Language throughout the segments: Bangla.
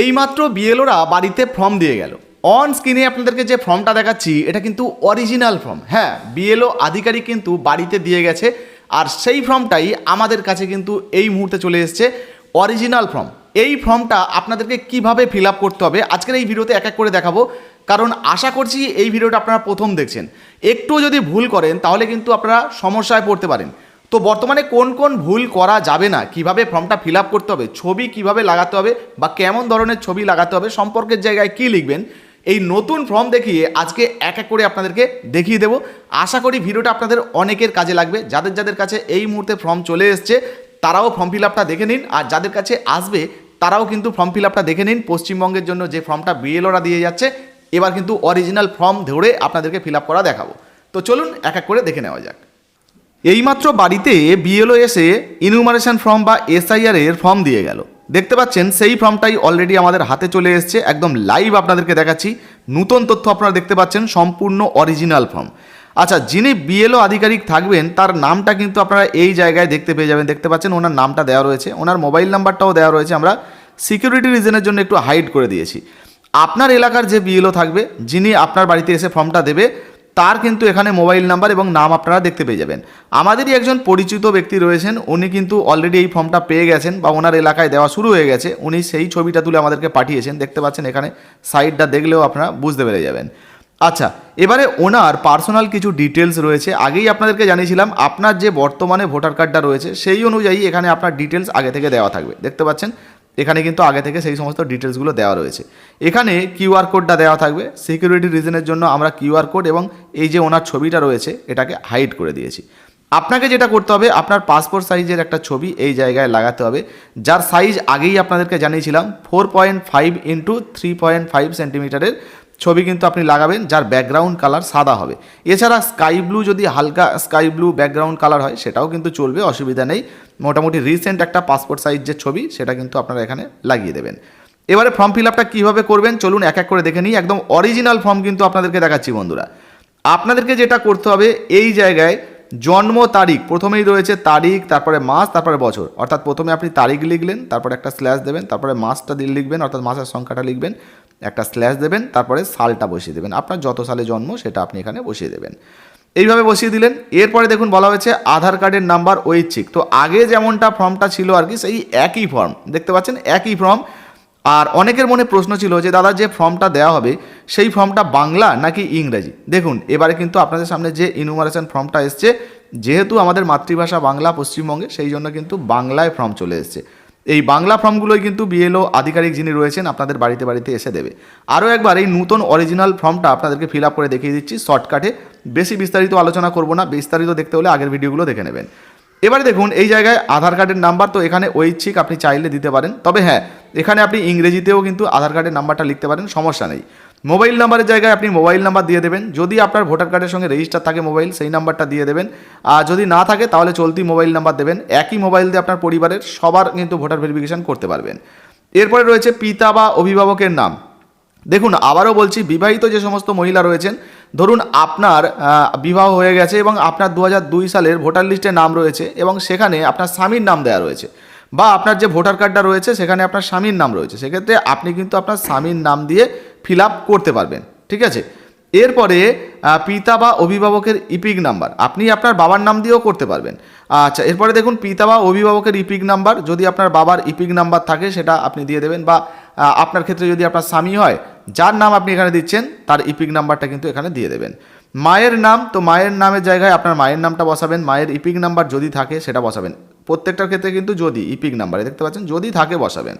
এইমাত্র বিএলওরা বাড়িতে ফর্ম দিয়ে গেল। অন স্ক্রিনে আপনাদেরকে যে ফর্মটা দেখাচ্ছি, এটা কিন্তু অরিজিনাল ফর্ম হ্যাঁ বিএলও আধিকারিক কিন্তু বাড়িতে দিয়ে গেছে, আর সেই ফর্মটাই আমাদের কাছে কিন্তু এই মুহূর্তে চলে এসছে অরিজিনাল ফর্ম এই ফর্মটা আপনাদেরকে কীভাবে ফিল আপ করতে হবে, আজকের এই ভিডিওতে এক এক করে দেখাবো, কারণ আশা করছি এই ভিডিওটা আপনারা প্রথম দেখছেন। একটু যদি ভুল করেন, তাহলে কিন্তু আপনারা সমস্যায় পড়তে পারেন। তো বর্তমানে কোন কোন ভুল করা যাবে না? কীভাবে ফর্মটা ফিল আপ করতে হবে? ছবি কীভাবে লাগাতে হবে? বা কেমন ধরনের ছবি লাগাতে হবে? সম্পর্কের জায়গায় কি লিখবেন? এই নতুন ফর্ম দেখিয়ে আজকে এক এক করে আপনাদেরকে দেখিয়ে দেবো। আশা করি ভিডিওটা আপনাদের অনেকের কাজে লাগবে। যাদের যাদের কাছে এই মুহূর্তে ফর্ম চলে এসছে, তারাও ফর্ম ফিল আপটা দেখে নিন। আর যাদের কাছে আসবে, তারাও কিন্তু ফর্ম ফিল আপটা দেখে নিন। পশ্চিমবঙ্গের জন্য যে ফর্মটা বিএলওরা দিয়ে যাচ্ছে, এবার কিন্তু অরিজিনাল ফর্ম ধরে আপনাদেরকে ফিল আপ করা দেখাবো। তো চলুন এক এক করে দেখে নেওয়া যাক। এইমাত্র বাড়িতে বিএলও এসে ইনুমারেশন ফর্ম বা এসআইআর এর ফর্ম দিয়ে গেল। দেখতে পাচ্ছেন, সেই ফর্মটাই অলরেডি আমাদের হাতে চলে এসছে। একদম লাইভ আপনাদেরকে দেখাচ্ছি। নতুন তথ্য আপনারা দেখতে পাচ্ছেন, সম্পূর্ণ অরিজিনাল ফর্ম আচ্ছা যিনি বিএলও আধিকারিক থাকবেন, তার নামটা কিন্তু আপনারা এই জায়গায় দেখতে পেয়ে যাবেন। দেখতে পাচ্ছেন, ওনার নামটা দেওয়া রয়েছে। ওনার মোবাইল নাম্বারটাও দেওয়া রয়েছে। আমরা সিকিউরিটি রিজনের জন্য একটু হাইড করে দিয়েছি। আপনার এলাকার যে বিএলও থাকবে, যিনি আপনার বাড়িতে এসে ফর্মটা দেবে তার কিন্তু এখানে মোবাইল নাম্বার এবং নাম আপনারা দেখতে পেয়ে যাবেন। আমাদেরই একজন পরিচিত ব্যক্তি রয়েছেন, উনি কিন্তু অলরেডি এই ফর্মটা পেয়ে গেছেন বা ওনার এলাকায় দেওয়া শুরু হয়ে গেছে। উনি সেই ছবিটা তুলে আমাদেরকে পাঠিয়েছেন, দেখতে পাচ্ছেন এখানে সাইডটা দেখলেও আপনারা বুঝতে পেরে যাবেন। আচ্ছা এবারে ওনার পার্সোনাল কিছু ডিটেলস রয়েছে। আগেই আপনাদেরকে জানিয়েছিলাম, আপনার যে বর্তমানে ভোটার কার্ডটা রয়েছে, সেই অনুযায়ী এখানে আপনার ডিটেলস আগে থেকে দেওয়া থাকবে। দেখতে পাচ্ছেন এখানে কিন্তু আগে থেকে সেই সমস্ত ডিটেলসগুলো দেওয়া রয়েছে। এখানে কিউআর কোডটা দেওয়া থাকবে। সিকিউরিটি রিজনের জন্য আমরা কিউআর কোড এবং এই যে ওনার ছবিটা রয়েছে, এটাকে হাইড করে দিয়েছি। আপনাকে যেটা করতে হবে, আপনার পাসপোর্ট সাইজের একটা ছবি এই জায়গায় লাগাতে হবে। যার সাইজ আগেই আপনাদেরকে জানিয়েছিলাম four point five into three point five সেন্টিমিটারের ছবি কিন্তু আপনি লাগাবেন, যার ব্যাকগ্রাউন্ড কালার সাদা হবে। এছাড়া স্কাই ব্লু যদি হালকা স্কাই ব্লু ব্যাকগ্রাউন্ড কালার হয়, সেটাও কিন্তু চলবে, অসুবিধা নেই। মোটামুটি রিসেন্ট একটা পাসপোর্ট সাইজ যে ছবি, সেটা কিন্তু আপনারা এখানে লাগিয়ে দেবেন। এবারে ফর্ম ফিল আপটা কীভাবে করবেন, চলুন এক এক করে দেখে নিই। একদম অরিজিনাল ফর্ম কিন্তু আপনাদেরকে দেখাচ্ছি বন্ধুরা। আপনাদেরকে যেটা করতে হবে, এই জায়গায় জন্ম তারিখ, প্রথমেই রয়েছে তারিখ, তারপরে মাস, তারপরে বছর। অর্থাৎ প্রথমে আপনি তারিখ লিখলেন, তারপরে একটা স্ল্যাশ দেবেন, তারপরে মাসটা দিয়ে লিখবেন, অর্থাৎ মাসের সংখ্যাটা লিখবেন। একটা স্ল্যাশ দেবেন, তারপরে সালটা বসিয়ে দেবেন। আপনার যত সালে জন্ম, সেটা আপনি এখানে বসিয়ে দেবেন। এইভাবে বসিয়ে দিলেন। এরপরে দেখুন, বলা হয়েছে আধার কার্ডের নাম্বার ঐচ্ছিক। তো আগে যেমনটা ফর্মটা ছিল আর কি, সেই একই ফর্ম। দেখতে পাচ্ছেন, একই ফর্ম। আর অনেকের মনে প্রশ্ন ছিল যে, দাদা, যে ফর্মটা দেওয়া হবে, সেই ফর্মটা বাংলা নাকি ইংরেজি? দেখুন, এবারে কিন্তু আপনাদের সামনে যে ইনুমারেশন ফর্মটা এসছে, যেহেতু আমাদের মাতৃভাষা বাংলা পশ্চিমবঙ্গে, সেই জন্য কিন্তু বাংলায় ফর্ম চলে এসছে। এই বাংলা ফর্মগুলোই কিন্তু বিএলও আধিকারিক যিনি রয়েছেন, আপনাদের বাড়িতে বাড়িতে এসে দেবে। আরও একবার এই নতুন অরিজিনাল ফর্মটা আপনাদেরকে ফিল আপ করে দেখিয়ে দিচ্ছি শর্টকাটে বেশি বিস্তারিত আলোচনা করব না, বিস্তারিত দেখতে হলে আগের ভিডিওগুলো দেখে নেবেন। এবারে দেখুন, এই জায়গায় আধার কার্ডের নাম্বার তো এখানে ঐচ্ছিক আপনি চাইলে দিতে পারেন। তবে হ্যাঁ এখানে আপনি ইংরেজিতেও কিন্তু আধার কার্ডের নাম্বারটা লিখতে পারেন, সমস্যা নেই। মোবাইল নাম্বারের জায়গায় আপনি মোবাইল নাম্বার দিয়ে দেবেন। যদি আপনার ভোটার কার্ডের সঙ্গে রেজিস্টার থাকে মোবাইল, সেই নাম্বারটা দিয়ে দেবেন। আর যদি না থাকে, তাহলে চলতি মোবাইল নাম্বার দেবেন। একই মোবাইল দিয়ে আপনার পরিবারের সবার কিন্তু ভোটার ভেরিফিকেশন করতে পারবেন। এরপরে রয়েছে পিতা বা অভিভাবকের নাম। দেখুন, আবারও বলছি, বিবাহিত যে সমস্ত মহিলা রয়েছেন, ধরুন আপনার বিবাহ হয়ে গেছে এবং আপনার দু সালের ভোটার লিস্টে নাম রয়েছে এবং সেখানে আপনার স্বামীর নাম দেওয়া রয়েছে বা আপনার যে ভোটার কার্ডটা রয়েছে, সেখানে আপনার স্বামীর নাম রয়েছে। সেক্ষেত্রে আপনি কিন্তু আপনার স্বামীর নাম দিয়ে ফিল করতে পারবেন, ঠিক আছে? এরপরে পিতা বা অভিভাবকের ইপিক নাম্বার আপনি আপনার বাবার নাম দিয়েও করতে পারবেন। আচ্ছা এরপরে দেখুন, পিতা বা অভিভাবকের ইপিক নাম্বার যদি আপনার বাবার ইপিক নাম্বার থাকে, সেটা আপনি দিয়ে দেবেন বা আপনার ক্ষেত্রে যদি আপনার স্বামী হয়, যার নাম আপনি এখানে দিচ্ছেন, তার ইপিক নাম্বারটা কিন্তু এখানে দিয়ে দেবেন। মায়ের নাম, তো মায়ের নামের জায়গায় আপনার মায়ের নামটা বসাবেন, মায়ের ইপিক নাম্বার যদি থাকে, সেটা বসাবেন। প্রত্যেকটার ক্ষেত্রে কিন্তু যদি ইপিক নাম্বারে দেখতে পাচ্ছেন? যদি থাকে, বসাবেন।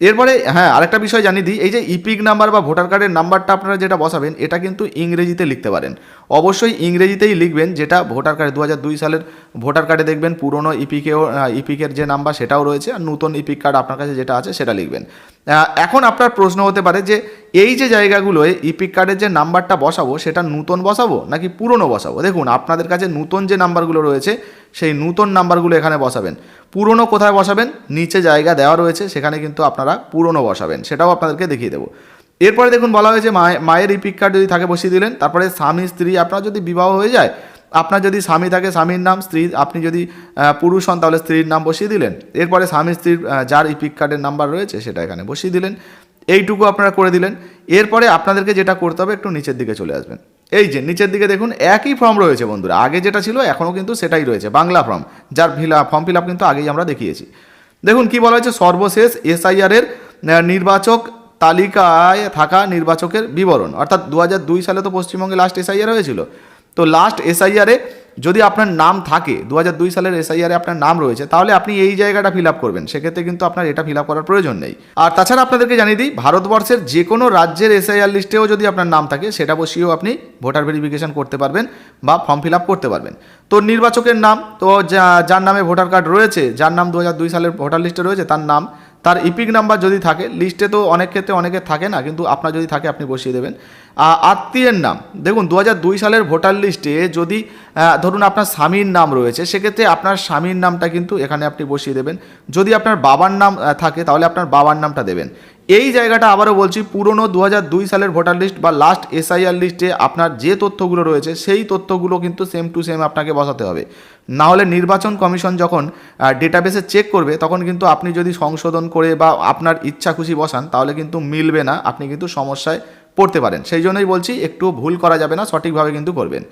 এরপরে হ্যাঁ আরেকটা বিষয় জানিয়ে দিই, এই যে ইপিক নাম্বার বা ভোটার কার্ডের নাম্বারটা আপনারা যেটা বসাবেন, এটা কিন্তু ইংরেজিতে লিখতে পারেন। অবশ্যই ইংরেজিতেই লিখবেন, যেটা ভোটার কার্ড দু সালের ভোটার কার্ডে দেখবেন, পুরনো ইপিকেও ইপিকের যে নাম্বার সেটাও রয়েছে, আর নতুন ইপিক কার্ড আপনার কাছে যেটা আছে সেটা লিখবেন। এখন আপনার প্রশ্ন হতে পারে যে এই যে জায়গাগুলোয় ইপিক কার্ডের যে নাম্বারটা বসাবো, সেটা নতুন বসাবো নাকি পুরনো বসাবো? দেখুন, আপনাদের কাছে নতুন যে নাম্বারগুলো রয়েছে, সেই নতুন নাম্বারগুলো এখানে বসাবেন। পুরনো কোথায় বসাবেন? নিচে জায়গা দেওয়া রয়েছে, সেখানে কিন্তু আপনারা পুরনো বসাবেন, সেটাও আপনাদেরকে দেখিয়ে দেবো। এরপরে দেখুন, বলা হয়েছে মায়ে- মায়ের ইপিক কার্ড যদি থাকে বসিয়ে দিলেন, তারপরে স্বামী, স্ত্রী, আপনার যদি বিবাহ হয়ে যায়, আপনার যদি স্বামী থাকে স্বামীর নাম, স্ত্রী, আপনি যদি পুরুষ হন তাহলে স্ত্রীর নাম বসিয়ে দিলেন। এরপরে স্বামী, স্ত্রীর যার ইপিক কার্ডের নাম্বার রয়েছে, সেটা এখানে বসিয়ে দিলেন। এইটুকু আপনারা করে দিলেন। এরপরে আপনাদেরকে যেটা করতে হবে, একটু নিচের দিকে চলে আসবেন। এই যে, নিচের দিকে দেখুন, একই ফর্ম রয়েছে বন্ধুরা। আগে যেটা ছিল, এখনও কিন্তু সেটাই রয়েছে, বাংলা ফর্ম যার ফিল ফর্ম ফিল আপ কিন্তু আগেই আমরা দেখিয়েছি। দেখুন, কি বলা হয়েছে? সর্বশেষ এসআইআরের নির্বাচক তালিকায় থাকা নির্বাচকের বিবরণ। অর্থাৎ দু হাজার দুই সালে তো পশ্চিমবঙ্গে লাস্ট এসআইআর হয়েছিল। তো লাস্ট এসআইআরে যদি আপনার নাম থাকে দু দুই সালের এসআইআরে আপনার নাম রয়েছে, তাহলে আপনি এই জায়গাটা ফিল আপ করবেন। সেক্ষেত্রে কিন্তু আপনার এটা ফিল আপ করার প্রয়োজন নেই। আর তাছাড়া আপনাদেরকে জানিয়ে দিই, ভারতবর্ষের যে কোনো রাজ্যের এসআইআর লিস্টেও যদি আপনার নাম থাকে, সেটা বসিয়েও আপনি ভোটার ভেরিফিকেশন করতে পারবেন বা ফর্ম ফিল আপ করতে পারবেন। তো নির্বাচকের নাম, তো যার নামে ভোটার কার্ড রয়েছে, যার নাম দু হাজার দুই সালের ভোটার লিস্টে রয়েছে, তার নাম তার ইপিক নাম্বার যদি থাকে লিস্টে তো অনেক ক্ষেত্রে অনেকে থাকে না, কিন্তু আপনার যদি থাকে, আপনি বসিয়ে দেবেন। আত্মীয়ের নাম। দেখুন দু হাজার দুই সালের ভোটার লিস্টে যদি ধরুন আপনার স্বামীর নাম রয়েছে, সেক্ষেত্রে আপনার স্বামীর নামটা কিন্তু এখানে আপনি বসিয়ে দেবেন। যদি আপনার বাবার নাম থাকে, তাহলে আপনার বাবার নামটা দেবেন। এই জায়গাটা আবারও বলছি, পুরনো দু দুই সালের ভোটার লিস্ট বা লাস্ট এসআইআর লিস্টে আপনার যে তথ্যগুলো রয়েছে, সেই তথ্যগুলো কিন্তু সেম টু সেম আপনাকে বসাতে হবে। না হলে নির্বাচন কমিশন যখন ডেটাবেসে চেক করবে, তখন কিন্তু আপনি যদি সংশোধন করে বা আপনার ইচ্ছা খুশি বসান, তাহলে কিন্তু মিলবে না, আপনি কিন্তু সমস্যায় পড়তে পারেন। সেই জন্যই বলছি, একটু ভুল করা যাবে না, সঠিকভাবে কিন্তু করবেন।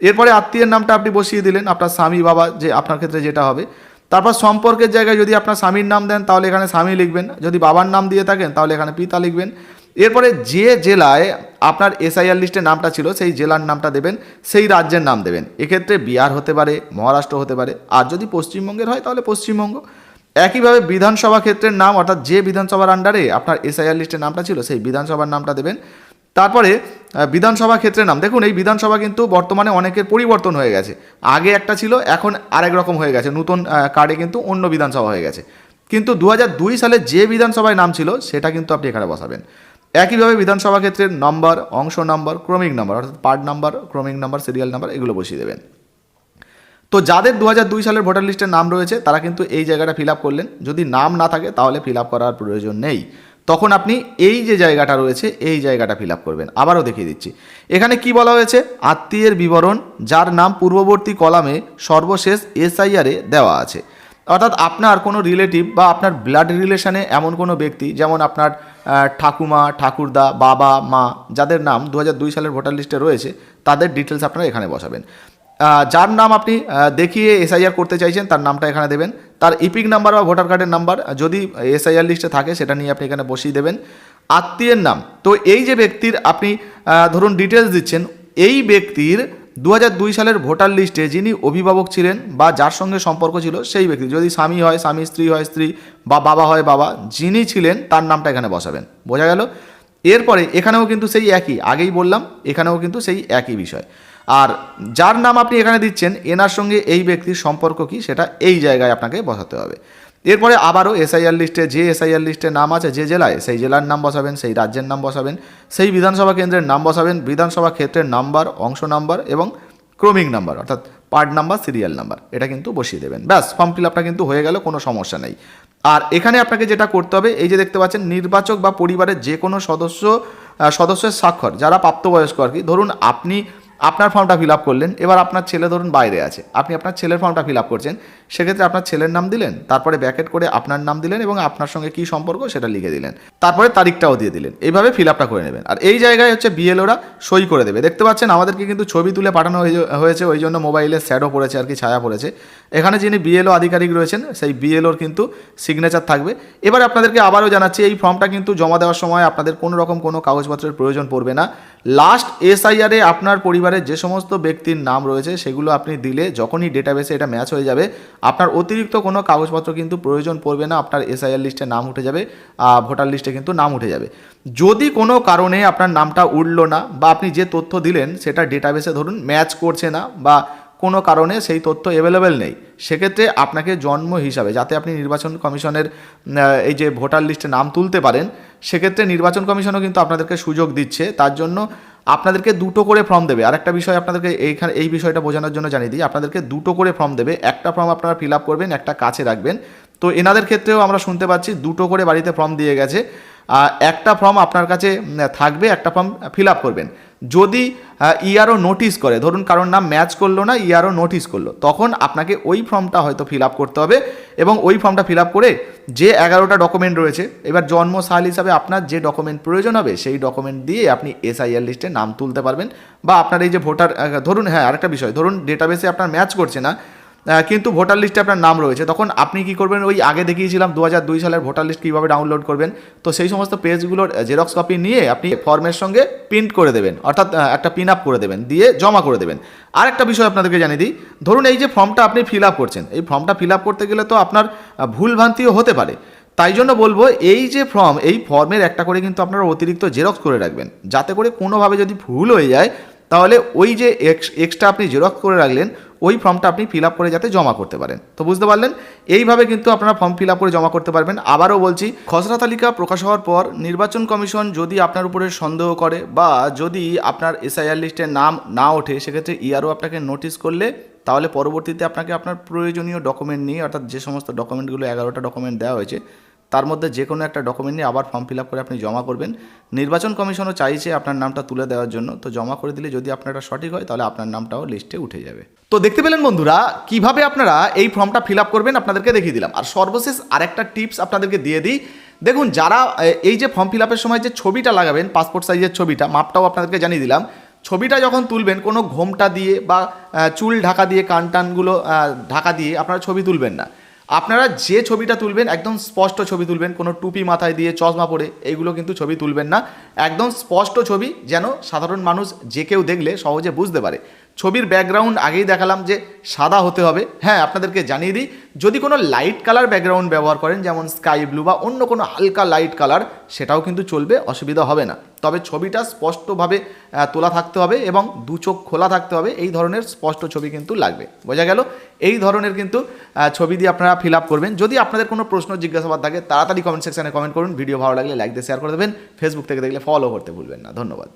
এরপরে আত্মীয়ের নামটা আপনি বসিয়ে দিলেন, আপনার স্বামী বাবা যে, আপনার ক্ষেত্রে যেটা হবে তারপর সম্পর্কের জায়গায় যদি আপনার স্বামীর নাম দেন, তাহলে এখানে স্বামী লিখবেন। যদি বাবার নাম দিয়ে থাকেন, তাহলে এখানে পিতা লিখবেন। এরপরে যে জেলায় আপনার এসআইআর লিস্টে নামটা ছিল, সেই জেলার নামটা দেবেন, সেই রাজ্যের নাম দেবেন। এক্ষেত্রে বিহার হতে পারে, মহারাষ্ট্র হতে পারে, আর যদি পশ্চিমবঙ্গের হয়, তাহলে পশ্চিমবঙ্গ। একইভাবে বিধানসভা ক্ষেত্রের নাম, অর্থাৎ যে বিধানসভার আন্ডারে আপনার এসআইআর লিস্টের নামটা ছিল, সেই বিধানসভার নামটা দেবেন। তারপরে বিধানসভা ক্ষেত্রের নাম, দেখুন এই বিধানসভা কিন্তু বর্তমানে অনেকের পরিবর্তন হয়ে গেছে। আগে একটা ছিল, এখন আরেক রকম হয়ে গেছে, নতুন কার্ডে কিন্তু অন্য বিধানসভা হয়ে গেছে। কিন্তু দু দুই সালে যে বিধানসভায় নাম ছিল, সেটা কিন্তু আপনি এখানে বসাবেন। একইভাবে বিধানসভা ক্ষেত্রের নম্বর, অংশ নম্বর, ক্রমিক নম্বর, অর্থাৎ পার্ট নাম্বার, ক্রমিক নাম্বার, সিরিয়াল নাম্বার, এগুলো বসিয়ে দেবেন। তো যাদের দু হাজার দুই সালের ভোটার লিস্টের নাম রয়েছে, তারা কিন্তু এই জায়গাটা ফিল করলেন। যদি নাম না থাকে, তাহলে ফিল করার প্রয়োজন নেই। তখন আপনি এই যে জায়গাটা রয়েছে, এই জায়গাটা ফিল করবেন। আবারও দেখিয়ে দিচ্ছি। এখানে কি বলা হয়েছে? আত্মীয়ের বিবরণ, যার নাম পূর্ববর্তী কলামে সর্বশেষ এসআইআরে দেওয়া আছে। অর্থাৎ আপনার কোনো রিলেটিভ বা আপনার ব্লাড রিলেশনে এমন কোনো ব্যক্তি, যেমন আপনার ঠাকুমা, ঠাকুরদা, বাবা, মা, যাদের নাম দু হাজার দুই সালের ভোটার লিস্টে রয়েছে, তাদের ডিটেলস আপনারা এখানে বসাবেন। যার নাম আপনি দেখিয়ে এসআইআর করতে চাইছেন, তার নামটা এখানে দেবেন। তার ইপিক নাম্বার বা ভোটার কার্ডের নাম্বার যদি এসআইআর লিস্টে থাকে, সেটা নিয়ে আপনি এখানে বসিয়ে দেবেন। আত্মীয়ের নাম। তো এই যে ব্যক্তির আপনি ধরুন ডিটেলস দিচ্ছেন, এই ব্যক্তির দু হাজার দুই সালের ভোটার লিস্টে যিনি অভিভাবক ছিলেন বা যার সঙ্গে সম্পর্ক ছিল, সেই ব্যক্তি, যদি স্বামী হয়, স্বামী, স্ত্রী হয়, স্ত্রী বা বাবা হয়, বাবা, যিনি ছিলেন, তার নামটা এখানে বসাবেন। বোঝা গেল? এরপরে এখানেও কিন্তু সেই একই, আগেই বললাম, এখানেও কিন্তু সেই একই বিষয়। আর যার নাম আপনি এখানে দিচ্ছেন, এনার সঙ্গে এই ব্যক্তির সম্পর্ক কি সেটা এই জায়গায় আপনাকে বসাতে হবে। এরপরে আবারও এসআইআর লিস্টে, যে এসআইআর লিস্টে নাম আছে যে জেলায়, সেই জেলার নাম বসাবেন, সেই রাজ্যের নাম বসাবেন, সেই বিধানসভা কেন্দ্রের নাম বসাবেন, বিধানসভা ক্ষেত্রের নাম্বার, অংশ নাম্বার এবং ক্রমিক নাম্বার, অর্থাৎ পার্ট নাম্বার, সিরিয়াল নাম্বার, এটা কিন্তু বসিয়ে দেবেন। ব্যাস, ফর্ম ফিল আপটা কিন্তু হয়ে গেল, কোনো সমস্যা নেই। আর এখানে আপনাকে যেটা করতে হবে, এই যে দেখতে পাচ্ছেন, নির্বাচক বা পরিবারের যে কোনো সদস্য সদস্যের স্বাক্ষর, যারা প্রাপ্তবয়স্ক আর কি, ধরুন আপনি আপনার ফর্মটা ফিল আপ করলেন, এবার আপনার ছেলে ধরুন বাইরে আছে, আপনি আপনার ছেলের ফর্মটা ফিল আপ করছেন সেক্ষেত্রে আপনার ছেলের নাম দিলেন, তারপরে ব্যাকেট করে আপনার নাম দিলেন এবং আপনার সঙ্গে কী সম্পর্ক সেটা লিখে দিলেন। তারপরে তারিখটাও দিয়ে দিলেন। এইভাবে ফিল আপটা করে নেবেন। আর এই জায়গায় হচ্ছে বিএলওরা সই করে দেবে। দেখতে পাচ্ছেন, আমাদেরকে কিন্তু ছবি তুলে পাঠানো হয়েছে, ওই জন্য মোবাইলে স্যাডও পড়েছে আর কি, ছায়া পড়েছে। এখানে যিনি বিএলও আধিকারিক রয়েছেন, সেই বিএলওর কিন্তু সিগনেচার থাকবে। এবার আপনাদেরকে আবারও জানাচ্ছি, এই ফর্মটা কিন্তু জমা দেওয়ার সময় আপনাদের কোনো রকম কোনো কাগজপত্রের প্রয়োজন পড়বে না। লাস্ট এসআইআরে আপনার পরিবারের যে সমস্ত ব্যক্তির নাম রয়েছে, সেগুলো আপনি দিলে যখনই ডেটাবেসে এটা ম্যাচ হয়ে যাবে আপনার অতিরিক্ত কোনো কাগজপত্র কিন্তু প্রয়োজন পড়বে না, আপনার এসআইআর লিস্টে নাম উঠে যাবে ভোটার লিস্টে কিন্তু নাম উঠে যাবে। যদি কোনো কারণে আপনার নামটা উঠল না বা আপনি যে তথ্য দিলেন সেটা ডেটাবেসে ধরুন ম্যাচ করছে না বা কোনো কারণে সেই তথ্য অ্যাভেলেবেল নেই, সেক্ষেত্রে আপনাকে জন্ম হিসাবে যাতে আপনি নির্বাচন কমিশনের এই যে ভোটার লিস্টে নাম তুলতে পারেন, সেক্ষেত্রে নির্বাচন কমিশনও কিন্তু আপনাদেরকে সুযোগ দিচ্ছে। তার জন্য আপনাদেরকে দুটো করে ফর্ম দেবে। আর একটা বিষয় আপনাদেরকে এইখানে, এই বিষয়টা বোঝানোর জন্য জানিয়ে দিই। আপনাদেরকে দুটো করে ফর্ম দেবে। একটা ফর্ম আপনারা ফিল আপ করবেন, একটা কাছে রাখবেন। তো এনাদের ক্ষেত্রেও আমরা শুনতে পাচ্ছি দুটো করে বাড়িতে ফর্ম দিয়ে গেছে। একটা ফর্ম আপনার কাছে থাকবে, একটা ফর্ম ফিল আপ করবেন। যদি ইয়ারও নোটিশ করে, ধরুন কারোর নাম ম্যাচ করল না, ইয়ারও নোটিশ করল, তখন আপনাকে ওই ফর্মটা হয়তো ফিল আপ করতে হবে এবং ওই ফর্মটা ফিল আপ করে যে এগারোটা ডকুমেন্ট রয়েছে, এবার জন্ম সাল হিসাবে আপনার যে ডকুমেন্ট প্রয়োজন হবে, সেই ডকুমেন্ট দিয়ে আপনি এসআইআর লিস্টে নাম তুলতে পারবেন। বা আপনার এই যে ভোটার ধরুন হ্যাঁ আরেকটা বিষয়, ধরুন ডেটাবেসে আপনার ম্যাচ করছে না কিন্তু ভোটার লিস্টে আপনার নাম রয়েছে। তখন আপনি কি করবেন? ওই আগে দেখিয়েছিলাম দু দুই সালের ভোটার লিস্ট কীভাবে ডাউনলোড করবেন, তো সেই সমস্ত পেজগুলোর জেরক্স কপি নিয়ে আপনি ফর্মের সঙ্গে প্রিন্ট করে দেবেন, অর্থাৎ একটা পিন আপ করে দেবেন, দিয়ে জমা করে দেবেন। আর একটা বিষয় আপনাদেরকে জানিয়ে দিই, ধরুন এই যে ফর্মটা আপনি ফিল আপ করছেন, এই ফর্মটা ফিল আপ করতে গেলে তো আপনার ভুলভ্রান্তিও হতে পারে। তাই জন্য বলব, এই যে ফর্ম, এই ফর্মের একটা করে কিন্তু আপনারা অতিরিক্ত জেরক্স করে রাখবেন, যাতে করে কোনোভাবে যদি ভুল হয়ে যায়, তাহলে ওই যে এক্সট্রা আপনি জেরক্স করে রাখলেন ওই ফর্মটা আপনি ফিল আপ করে যাতে জমা করতে পারেন। তো বুঝতে পারলেন? এইভাবে কিন্তু আপনারা ফর্ম ফিল আপ করে জমা করতে পারবেন। আবারও বলছি, খসড়া তালিকা প্রকাশ হওয়ার পর নির্বাচন কমিশন যদি আপনার উপরে সন্দেহ করে বা যদি আপনার এসআইআর লিস্টের নাম না ওঠে, সেক্ষেত্রে ইআরও আপনাকে নোটিশ করলে তাহলে পরবর্তীতে আপনাকে আপনার প্রয়োজনীয় ডকুমেন্ট নিয়ে, অর্থাৎ যে সমস্ত ডকুমেন্টগুলো এগারোটা ডকুমেন্ট দেওয়া হয়েছে তার মধ্যে যে কোনো একটা ডকুমেন্ট নিয়ে আবার ফর্ম ফিল করে আপনি জমা করবেন। নির্বাচন কমিশনও চাইছে আপনার নামটা তুলে দেওয়ার জন্য। তো জমা করে দিলে যদি আপনারটা সঠিক হয়, তাহলে আপনার নামটাও লিস্টে উঠে যাবে। তো দেখতে পেলেন বন্ধুরা, কীভাবে আপনারা এই ফর্মটা ফিল করবেন আপনাদেরকে দেখিয়ে দিলাম। আর সর্বশেষ আরেকটা টিপস আপনাদেরকে দিয়ে দিই। দেখুন, যারা এই যে ফর্ম ফিল সময় যে ছবিটা লাগাবেন পাসপোর্ট সাইজের ছবিটা, মাপটাও আপনাদেরকে জানিয়ে দিলাম। ছবিটা যখন তুলবেন, কোনো ঘোমটা দিয়ে বা চুল ঢাকা দিয়ে কান টানগুলো ঢাকা দিয়ে আপনারা ছবি তুলবেন না। আপনারা যে ছবিটা তুলবেন, একদম স্পষ্ট ছবি তুলবেন, কোনো টুপি মাথায় দিয়ে চশমা পরে এইগুলো কিন্তু ছবি তুলবেন না। একদম স্পষ্ট ছবি যেন সাধারণ মানুষ যে কেউ দেখলে সহজে বুঝতে পারে। ছবির ব্যাকগ্রাউন্ড আগেই দেখালাম যে সাদা হতে হবে। হ্যাঁ আপনাদেরকে জানিয়ে দিই, যদি কোনো লাইট কালার ব্যাকগ্রাউন্ড ব্যবহার করেন, যেমন স্কাই ব্লু বা অন্য কোনো হালকা লাইট কালার সেটাও কিন্তু চলবে, অসুবিধা হবে না। তবে ছবিটা স্পষ্টভাবে তোলা থাকতে হবে এবং দু চোখ খোলা থাকতে হবে, এই ধরনের স্পষ্ট ছবি কিন্তু লাগবে। বোঝা গেল? এই ধরনের কিন্তু ছবি দিয়ে আপনারা ফিল আপ করবেন। যদি আপনাদের কোনো প্রশ্ন, জিজ্ঞাসাবাদ থাকে, তাড়াতাড়ি কমেন্ট সেকশনে কমেন্ট করুন। ভিডিও ভালো লাগলে লাইক দিয়ে শেয়ার করে দেবেন। ফেসবুক থেকে দেখলে ফলো করতে ভুলবেন না। ধন্যবাদ।